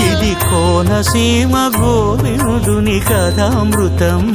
ఇది కోనసీమ గోవిందుని కథామృతం.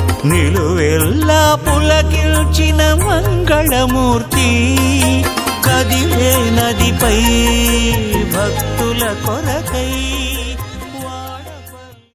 నిలువెల్లా పులకిల్చిన మంగళమూర్తి కదిలే నదిపై భక్తుల కొర